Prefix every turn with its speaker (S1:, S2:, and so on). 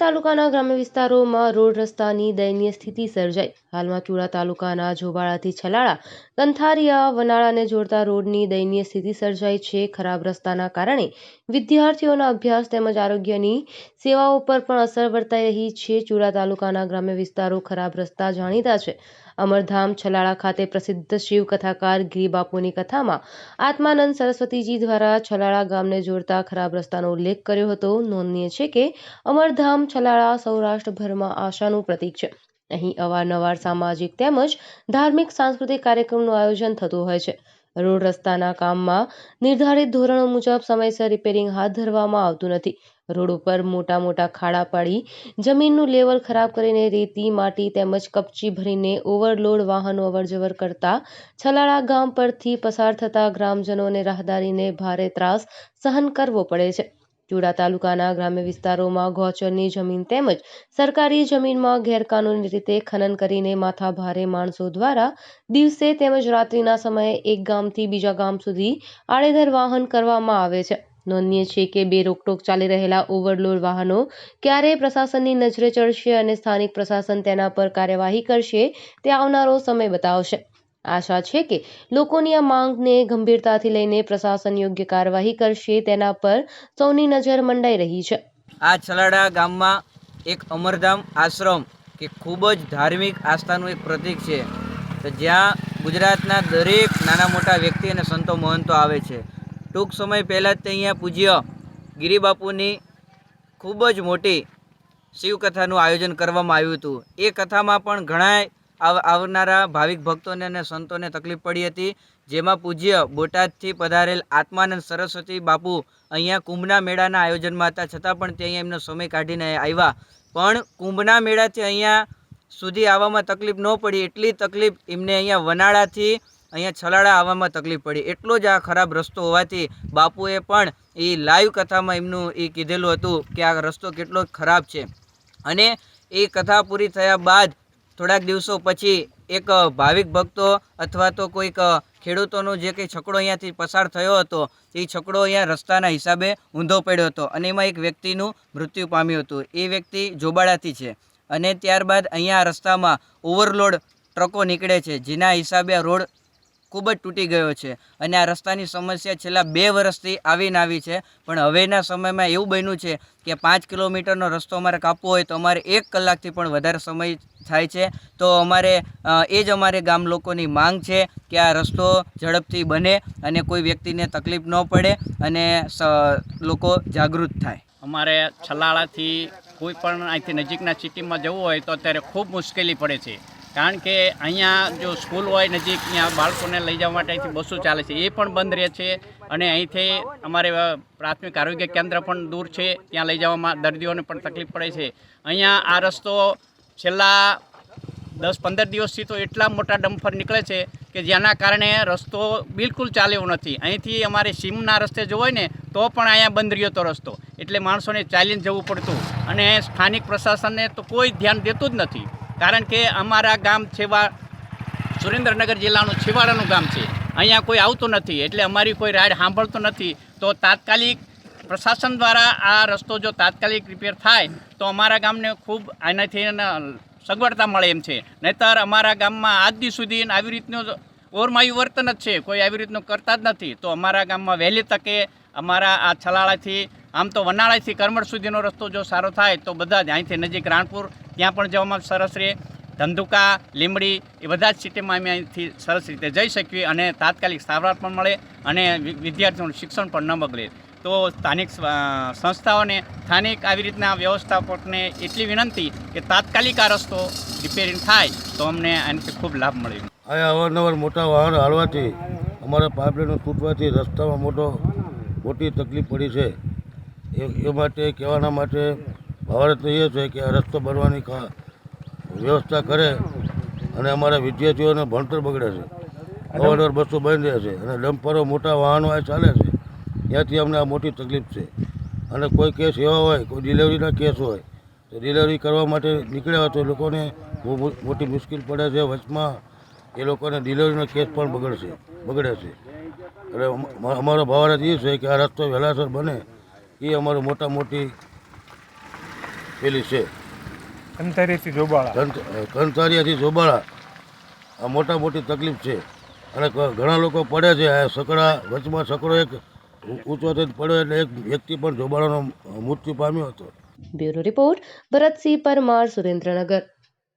S1: તાલુકાના ગ્રામ્ય વિસ્તારોમાં રોડ રસ્તાની દયનીય સ્થિતિ સર્જાઈ. હાલમાં ચુડા તાલુકાના જોબાળાથી છલાળા કંથારિયા વનાળાને જોડતા રોડની દયનીય સ્થિતિ સર્જાઈ છે. ખરાબ રસ્તાના કારણે વિદ્યાર્થીઓના અભ્યાસ તેમજ આરોગ્યની સેવાઓ પર પણ અસર વર્તાઈ રહી છે. ચુડા તાલુકાના ગ્રામ્ય વિસ્તારો ખરાબ રસ્તા જાણીતા છે. અમરધામ છલાળા ખાતે પ્રસિદ્ધ શિવ કથાકાર ગિરિબાપુની કથામાં આત્માનંદ સરસ્વતીજી દ્વારા છલાળા ગામને જોડતા ખરાબ રસ્તાનો ઉલ્લેખ કર્યો હતો. નોંધનીય છે કે અમરધામ છલાળા સૌરાષ્ટ્રભરમાં આશાનું પ્રતીક છે. અહીં અવારનવાર સામાજિક તેમજ ધાર્મિક સાંસ્કૃતિક કાર્યક્રમનું આયોજન થતું હોય છે. રોડ રસ્તાના કામમાં નિર્ધારિત ધોરણો મુજબ સમયસર રિપેરિંગ હાથ ધરવામાં આવતું નથી. રોડ ઉપર મોટા મોટા ખાડા પાડી, જમીનનું લેવલ ખરાબ કરીને રેતી, માટી તેમજ કપચી ભરીને ઓવરલોડ વાહનો અવરજવર કરતા છલાળા ગામ પરથી પસાર થતા ગ્રામજનોને રાહદારીને ભારે ત્રાસ સહન કરવો પડે છે. ચુડા તાલુકાના ગ્રામ્ય વિસ્તારોમાં ગૌચરની જમીન તેમજ સરકારી જમીનમાં ગેરકાનૂની રીતે ખનન કરીને માથા ભારે માણસો દ્વારા દિવસે તેમજ રાત્રિના સમયે એક ગામથી બીજા ગામ સુધી આડેધર વાહન કરવામાં આવે છે. નોંધનીય છે કે બે રોકટોક ચાલી રહેલા ઓવરલોડ વાહનો ક્યારે પ્રશાસનની નજરે ચડશે અને સ્થાનિક પ્રશાસન તેના પર કાર્યવાહી કરશે તે આવનારો સમય બતાવશે. આશા છે કે લોકોની આ માંગને ગંભીરતાથી લઈને પ્રશાસન યોગ્ય કાર્યવાહી કરશે, તેના પર સૌની નજર મંડાઈ રહી છે.
S2: આ છલાડા ગામમાં એક અમરધામ આશ્રમ કે ખૂબ જ ધાર્મિક આસ્થાનું એક પ્રતીક છે. તો જ્યાં ગુજરાતના દરેક નાના મોટા વ્યક્તિ અને સંતો મહંતો આવે છે. ટૂંક સમય પહેલાં જ તે અહીંયા પૂજ્ય ગિરિબાપુની ખૂબ જ મોટી શિવકથાનું આયોજન કરવામાં આવ્યું હતું. એ કથામાં પણ ઘણાય આવનારા ભાવિક ભક્તોને અને સંતોને તકલીફ પડી હતી. જેમાં પૂજ્ય બોટાદથી પધારેલ આત્માનંદ સરસ્વતી બાપુ અહીંયા કુંભના મેળાના આયોજનમાં હતા. છતાં પણ તે અહીંયા એમનો સમય કાઢીને આવ્યા. પણ કુંભના મેળાથી અહીંયા સુધી આવવામાં તકલીફ ન પડી. એટલી તકલીફ એમને અહીંયા વનાળાથી અહીંયા છલાડા આવવામાં તકલીફ પડી. એટલો જ આ ખરાબ રસ્તો હોવાથી બાપુએ પણ એ લાઈવ કથામાં એમનું એ કીધેલું હતું કે આ રસ્તો કેટલો ખરાબ છે. અને એ કથા પૂરી થયા બાદ થોડાક દિવસો પછી એક ભાવિક ભક્તો અથવા તો કોઈક ખેડૂતોનો જે કંઈ છકડો અહીંયાથી પસાર થયો હતો, એ છકડો અહીંયા રસ્તાના હિસાબે ઊંધો પડ્યો હતો અને એમાં એક વ્યક્તિનું મૃત્યુ પામ્યું હતું. એ વ્યક્તિ જોબાળાથી છે અને ત્યારબાદ અહીંયા રસ્તામાં ઓવરલોડ ટ્રકો નીકળે છે, જેના હિસાબે આ રોડ ખૂબ જ તૂટી ગયો છે. અને આ રસ્તાની સમસ્યા છેલ્લા બે વર્ષથી આવીને આવી છે. પણ હવેના સમયમાં એવું બન્યું છે કે પાંચ કિલોમીટરનો રસ્તો અમારે કાપવો હોય તો અમારે એક કલાકથી પણ વધારે સમય થાય છે. તો અમારે એ જ અમારે ગામ લોકોની માંગ છે કે આ રસ્તો ઝડપથી બને અને કોઈ વ્યક્તિને તકલીફ ન પડે અને લોકો જાગૃત થાય.
S3: અમારે છલાળાથી કોઈ પણ અહીંથી નજીકના સિટીમાં જવું હોય તો અત્યારે ખૂબ મુશ્કેલી પડે છે. કારણ કે અહીંયા જો સ્કૂલ હોય નજીક, ત્યાં બાળકોને લઈ જવા માટે અહીંથી બસો ચાલે છે. એ પણ બંધ રહે છે અને અહીંથી અમારે પ્રાથમિક આરોગ્ય કેન્દ્ર પણ દૂર છે. ત્યાં લઈ જવામાં દર્દીઓને પણ તકલીફ પડે છે. અહીંયા આ રસ્તો છેલ્લા દસ પંદર દિવસથી તો એટલા મોટા ડમ્ફર નીકળે છે કે જેના કારણે રસ્તો બિલકુલ ચાલ્યો નથી. અહીંથી અમારે સીમના રસ્તે જવું હોય ને, તો પણ અહીંયા બંધ રહ્યો તો રસ્તો. એટલે માણસોને ચાલીને જવું પડતું. અને સ્થાનિક પ્રશાસનને તો કોઈ ધ્યાન દેતું જ નથી. કારણ કે અમારા ગામ છેવા સુરેન્દ્રનગર જિલ્લાનું છેવાડાનું ગામ છે. અહીંયા કોઈ આવતું નથી, એટલે અમારી કોઈ રાઈડ સાંભળતું નથી. તો તાત્કાલિક પ્રશાસન દ્વારા આ રસ્તો જો તાત્કાલિક રિપેર થાય, તો અમારા ગામને ખૂબ આનાથી સગવડતા મળે એમ છે. નહીતર અમારા ગામમાં આજ દી સુધી આવી રીતનું ઓરમાયું વર્તન જ છે, કોઈ આવી રીતનું કરતા જ નથી. તો અમારા ગામમાં વહેલી તકે અમારા આ છલાળાથી, આમ તો વનાળાથી કરમડ સુધીનો રસ્તો જો સારો થાય, તો બધા જ અહીંથી નજીક રાણપુર ત્યાં પણ જવામાં સરસ રહે. ધંધુકા લીમડી એ બધા જ સિટીમાં અમે અહીંથી સરસ રીતે જઈ શકીએ અને તાત્કાલિક સારવાર પણ મળે અને વિદ્યાર્થીઓનું શિક્ષણ પણ ન બગડે. તો સ્થાનિક સંસ્થાઓને સ્થાનિક આવી રીતના વ્યવસ્થાપકને એટલી વિનંતી કે તાત્કાલિક આ રસ્તો રિપેરિંગ થાય તો અમને આનાથી ખૂબ લાભ મળે.
S4: અહીંયા અવારનવાર મોટા વાહન હાલવાથી અમારા પાઇપલાઇનો તૂટવાથી રસ્તામાં મોટો, મોટી તકલીફ પડી છે. એ માટે કહેવાના માટે ભારત એ છે કે આ રસ્તો બનવાની વ્યવસ્થા કરે અને અમારા વિદ્યાર્થીઓને ભણતર બગડે છે. અવારનવાર બસો બંધ રહે છે અને ડમ્પરો મોટા વાહનો આ ચાલે છે. ત્યાંથી અમને આ મોટી તકલીફ છે. અને કોઈ કેસ એવા હોય કોઈ ડિલિવરીના કેસ હોય તો ડિલિવરી કરવા માટે નીકળ્યા હોય તો લોકોને બહુ મોટી મુશ્કેલ પડે છે. વચમાં એ લોકોને ડિલિવરીનો કેસ પણ બગડશે બગડે છે. એટલે અમારો ભાવાર્થ એ છે કે આ રસ્તો વહેલાસર બને. એ અમારું મોટા મોટી પેલી છે.
S5: કંથારીથી જોબાળા.
S4: કંથ- જોબાળા. આ મોટા મોટી તકલીફ છે. અને ઘણા લોકો પડે છે. આ સકડા વચમાં સકડો એક ઊંચો થઈને પડ્યો એટલે એક વ્યક્તિ પણ જોબાળાનો મૃત્યુ પામ્યો હતો.
S1: Bureau report Bharatsinh Parmar Surendranagar.